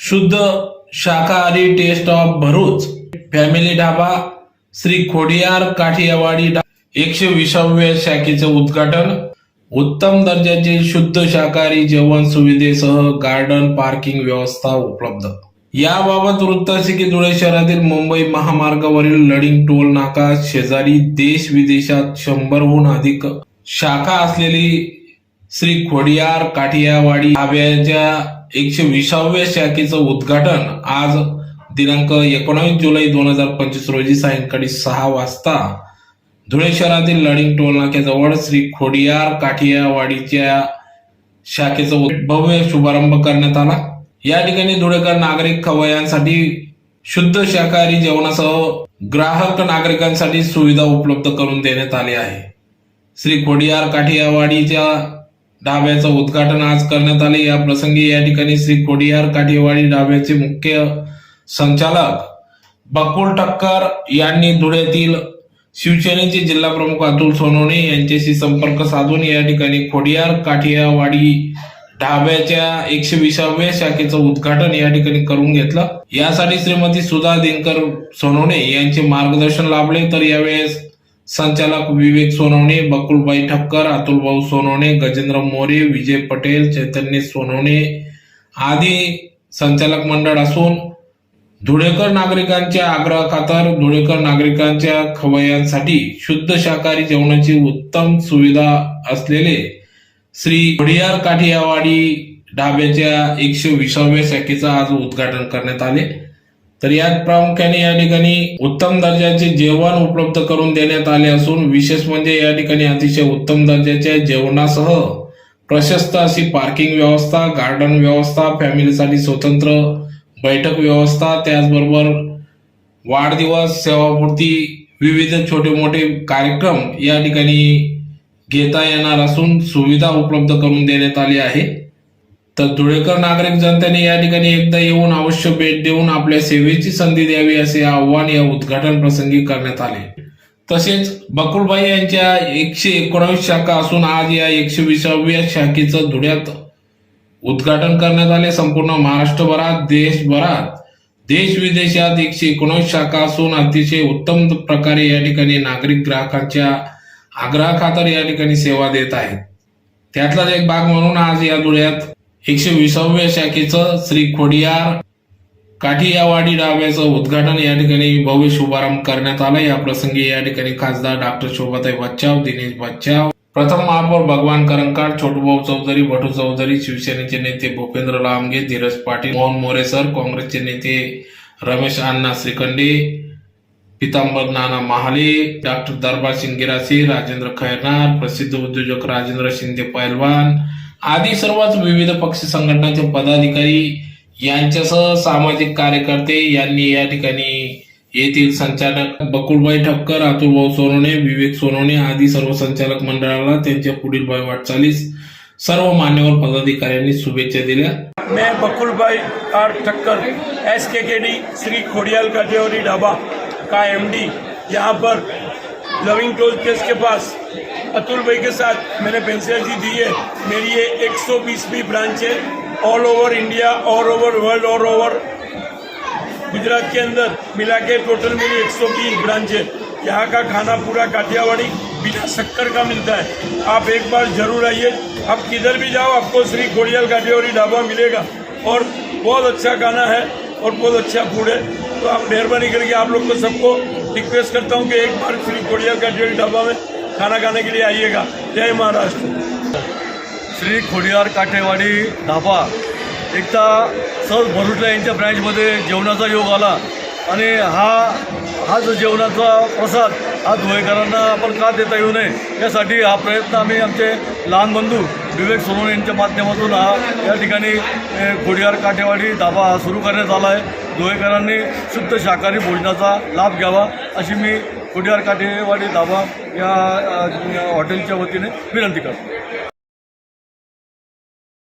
शुद्ध शाकाहारी test of Bharuch. Family dhaba Shri Khodiyar Kathiawadi एकशे विसाव्या शाखेचे उद्घाटन. उत्तम दर्जाचे शुद्ध शाकाहारी जेवण सुविधेसह गार्डन पार्किंग व्यवस्था उपलब्ध. याबाबत वृत्त असे की धुळे शहरातील मुंबई महामार्गावरील लडिंग टोल नाका. शेजारी देश विदेशात शंभरहून अधिक शाखा असलेली श्री खोडियार काठियावाडी ढाब्याच्या एकशे विसाव्या शाखेचं उद्घाटन आज दिनांक एकोणावीस जुलै दोन हजार पंचवीस रोजी सायंकाळी सहा वाजता धुळे शहरातील लडिंग टोल नाक्याजवळ श्री खोडियार काठियावाडीच्या शाखेचा भव्य शुभारंभ करण्यात आला. या ठिकाणी धुळेकर नागरिक खवयांसाठी शुद्ध शाकाहारी जेवणासह ग्राहक नागरिकांसाठी सुविधा उपलब्ध करून देण्यात आली आहे. श्री खोडियार काठियावाडीच्या ढाब्याचं उद्घाटन आज करण्यात आले. या प्रसंगी या ठिकाणी श्री खोडियार काठियावाडी ढाब्याचे मुख्य संचालक बकुल टक्कर यांनी धुळ्यातील शिवसेनेचे जिल्हा प्रमुख अतुल सोनवणे यांच्याशी संपर्क साधून या ठिकाणी खोडियार काठियावाडी ढाब्याच्या एकशे विसाव्या शाखेचं उद्घाटन या ठिकाणी करून घेतलं. यासाठी श्रीमती सुधा दिनकर सोनवणे यांचे मार्गदर्शन लाभले. तर यावेळेस संचालक विवेक सोनवणे बकुलबाई ठक्कर अतुलभाऊ सोनवणे गजेंद्र मोरे विजय पटेल चैतन्य सोनवणे आदी संचालक मंडळ असून धुळेकर नागरिकांच्या आग्रहाखातर धुळेकर नागरिकांच्या खवयांसाठी शुद्ध शाकाहारी जेवणाची उत्तम सुविधा असलेले श्री घोडियार काठियावाडी ढाब्याच्या एकशे विसाव्या शाखेचं आज उद्घाटन करण्यात आले. तर यात प्रामुख्याने या ठिकाणी उत्तम दर्जाचे जेवण उपलब्ध करून देण्यात आले असून विशेष म्हणजे या ठिकाणी अतिशय उत्तम दर्जाच्या जेवणासह प्रशस्त अशी पार्किंग व्यवस्था गार्डन व्यवस्था फॅमिलीसाठी स्वतंत्र बैठक व्यवस्था त्याचबरोबर वाढदिवस सेवापूर्ती विविध छोटे मोठे कार्यक्रम या ठिकाणी घेता येणार असून सुविधा उपलब्ध करून देण्यात आली आहे. तर धुळेकर नागरिक जनतेने या ठिकाणी एकदा येऊन अवश्य भेट देऊन आपल्या सेवेची संधी द्यावी असे आव्हान या उद्घाटन प्रसंगी करण्यात आले. तसेच बकुलबाई यांच्या एकशे एकोणावीस शाखा असून आज या एकशे विसाव्या शाखेचं धुळ्यात उद्घाटन करण्यात आले. संपूर्ण महाराष्ट्रभरात देशभरात देश विदेशात एकशे एकोणीस शाखा असून अतिशय उत्तम प्रकारे या ठिकाणी नागरिक ग्राहकांच्या आग्रहाखातर या ठिकाणी सेवा देत आहेत. त्यातलाच एक भाग म्हणून आज या धुळ्यात एकशे विसाव्या शाखेचं श्री खोडियार काठियावाडी डाव्याचं उद्घाटन या ठिकाणी भव्य शुभारंभ करण्यात आला. या प्रसंगी या ठिकाणी खासदार डॉक्टर शोभाताई बच्चाव दिनेश बच्चाव प्रथम महापौर भगवान करंकाळ छोटूभाऊ चौधरी भटू चौधरी शिवसेनेचे नेते भूपेंद्र लामगे धीरज पाटील मोहन मोरेसर काँग्रेसचे नेते रमेश अण्णा श्रीखंडे पितांबर नाना महाले डॉक्टर दरबार सिंग गिरासी राजेंद्र खैरनार प्रसिद्ध उद्योजक राजेंद्र शिंदे पैलवान आदी सर्वच विविध पक्ष संघटनांचे पदाधिकारी यांच्यासह सामाजिक कार्यकर्ते यांनी या ठिकाणी येथील संचालक बकुलबाई ठक्कर अतुलभाऊ सोनवणे विवेक सोनवणे आदी सर्व संचालक मंडळाला त्यांच्या पुढील वाटचालीस सर्व मान्यवर पदाधिकाऱ्यांनी शुभेच्छा दिल्या. मैं Bakulbhai R Thakkar S K K D Shri Khodiyal Kathiawadi dhaba का एमडी यहाँ पर लविंग टोल प्लेस के पास अतुल भाई के साथ मैंने पेंसिल जी दी है। मेरी ये 120वीं ब्रांच है all over India all over world all over Gujarat के अंदर मिला के टोटल मेरी 120 ब्रांच है। यहाँ का खाना पूरा काठियावाड़ी बिना शक्कर का मिलता है। आप एक बार ज़रूर आइए। आप किधर भी जाओ, आपको श्री खोड़ियाल काठियावाड़ी ढाबा मिलेगा। और बहुत अच्छा खाना है और बहुत अच्छा फ़ूड है। तो आप मेहरबानी करके आप लोग को सबको रिक्वेस्ट करता हूँ कि एक बार श्री खोड़ियाल काठियावाड़ी ढाबा में खाना खाने के लिए आइएगा। जय महाराष्ट्र। श्री खोडियार काठेवाडी धाबा एकदा सहज भरुटला यांच्या ब्रँचमध्ये जेवणाचा योग आला. आणि हा हा जो जेवणाचा प्रसाद हा धुळेकरांना आपण का देता येऊ नये यासाठी हा प्रयत्न आम्ही आमचे लहान बंधू विवेक सोनवणे यांच्या माध्यमातून हा या ठिकाणी खोडियार काठेवाडी धाबा हा सुरू करण्यात आला आहे. धुळेकरांनी शुद्ध शाकाहारी भोजनाचा लाभ घ्यावा अशी मी खोडियार काठेवाडी धाबा या हॉटेलच्या वतीने विनंती करतो.